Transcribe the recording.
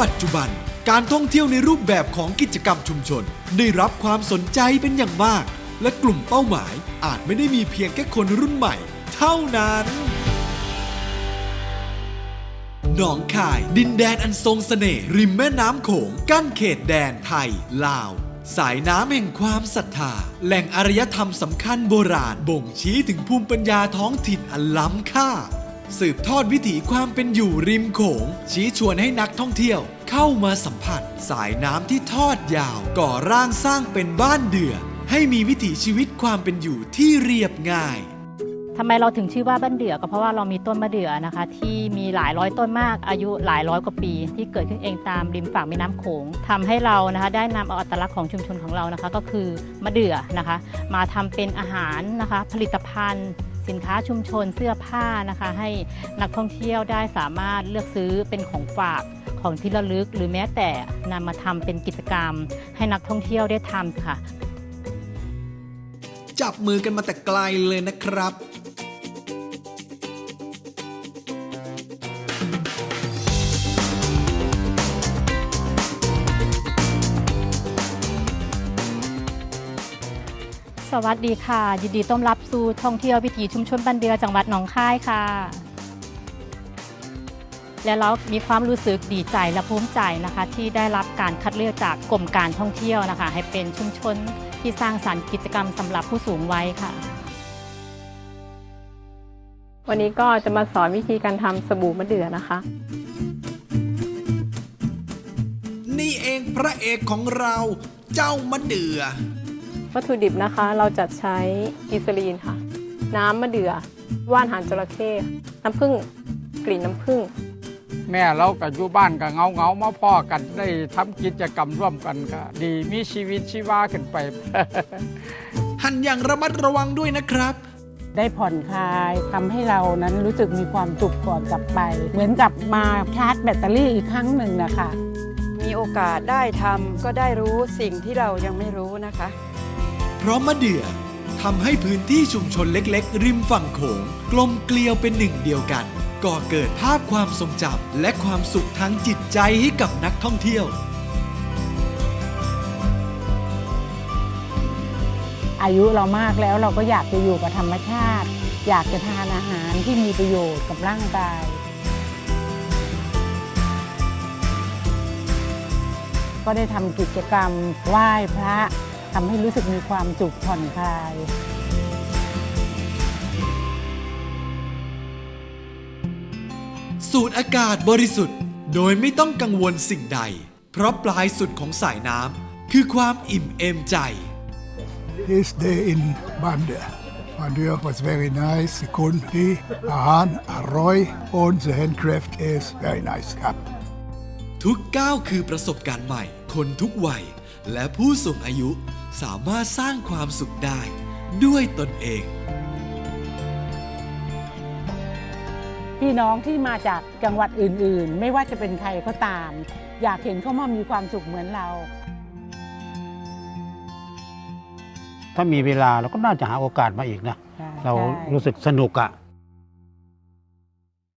ปัจจุบันการท่องเที่ยวในรูปแบบของกิจกรรมชุมชน ได้รับความสนใจเป็นอย่างมาก และกลุ่มเป้าหมายอาจไม่ได้มีเพียงแค่คนรุ่นใหม่ เท่านั้นหนองคาย ดินแดนอันทรงเสน่ห์ริมแม่น้ำโขง กั้นเขตแดนไทย ลาว สายน้ำแห่งความศรัทธา แหล่งอารยธรรมสำคัญโบราณ บ่งชี้ถึงภูมิปัญญาท้องถิ่นอันล้ำค่า สืบทอดวิถีความเป็นอยู่ริมโขง ชี้ชวนให้นักท่องเที่ยว เข้ามาสัมผัส สายน้ำที่ทอดยาว ก่อร่างสร้างเป็นบ้านเดือ ให้มีวิถีชีวิตความเป็นอยู่ที่เรียบง่ายทำไมเราถึงชื่อว่าบ้านเดือก็เพราะว่าเรามีต้นมะเดื่อนะคะ ที่มีหลายร้อยต้นมากอายุหลายร้อยกว่าปี ที่เกิดขึ้นเองตามริมฝั่งแม่น้ำโขงทำให้เรานะคะ ได้นำเอาอัตลักษณ์ของชุมชนของเรานะคะ ก็คือมะเดื่อนะคะ มาทำเป็นอาหารนะคะ ผลิตภัณฑ์ สินค้าชุมชนเสื้อผ้านะคะ ให้นักท่องเที่ยวได้สามารถเลือกซื้อเป็นของฝากของที่ระลึก หรือแม้แต่นำมาทำเป็นกิจกรรม ให้นักท่องเที่ยวได้ทำค่ะ จับมือกันมาแต่ไกลเลยนะครับ สวัสดีค่ะ ยินดีต้อนรับสู่ท่องเที่ยววิถีชุมชนบ้านเดือจังหวัดหนองคายค่ะ และเรามีความรู้สึกดีใจและภูมิใจนะคะ ที่ได้รับการคัดเลือกจากกรมการท่องเที่ยวนะคะ ให้เป็นชุมชนที่สร้างสรรค์กิจกรรมสำหรับผู้สูงวัยค่ะ วันนี้ก็จะมาสอนวิธีการทำสบู่มะเดื่อนะคะ นี่เองพระเอกของเราเจ้ามะเดือ วัตถุดิบนะคะเราจะใช้กิซาลีนค่ะ น้ำมะเดื่อ ว่านหางจระเข้น้ำผึ้งกลิ่นน้ำผึ้งแม่เรากับอยู่บ้านกับเงาเงาๆมาพ่อกันได้ทำกิจกรรมร่วมกันก็ดีมีชีวิตชีวาขึ้นไป หั่นอย่างระมัดระวังด้วยนะครับ ได้ผ่อนคลายทำให้เรานั้นรู้สึกมีความสุขก่อนกลับไป เหมือนกับมาชาร์จแบตเตอรี่อีกครั้งหนึ่งนะคะมีโอกาสได้ทำก็ได้รู้สิ่งที่เรายังไม่รู้นะคะ เพราะมะเดื่อทำให้พื้นที่ชุมชนเล็กๆ ริมฝั่งโขง กลมเกลียวเป็นหนึ่งเดียวกัน ก่อเกิดภาพความทรงจำและความสุขทางจิตใจให้กับนักท่องเที่ยว อายุเรามากแล้วเราก็อยากจะอยู่กับธรรมชาติ อยากจะทานอาหารที่มีประโยชน์กับร่างกาย ก็ได้ทำกิจกรรมไหว้พระ ทำให้รู้สึกมีความสุขผ่อนคลายสูดอากาศบริสุทธิ์ โดยไม่ต้องกังวลสิ่งใด เพราะปลายสุดของสายน้ำคือความอิ่มเอมใจ This day in Banda. Banda was very nice. The country, Ahan, Aroy, and the handcraft is very nice. Cup. ทุกก้าวคือประสบการณ์ใหม่ คนทุกวัย และผู้สูงอายุสามารถสร้างความสุขได้ด้วยตนเอง พี่น้องที่มาจากจังหวัดอื่นๆ ไม่ว่าจะเป็นใครก็ตาม อยากเห็นเขามามีความสุขเหมือนเรา ถ้ามีเวลาเราก็น่าจะหาโอกาสมาอีกนะเรารู้สึกสนุกอะ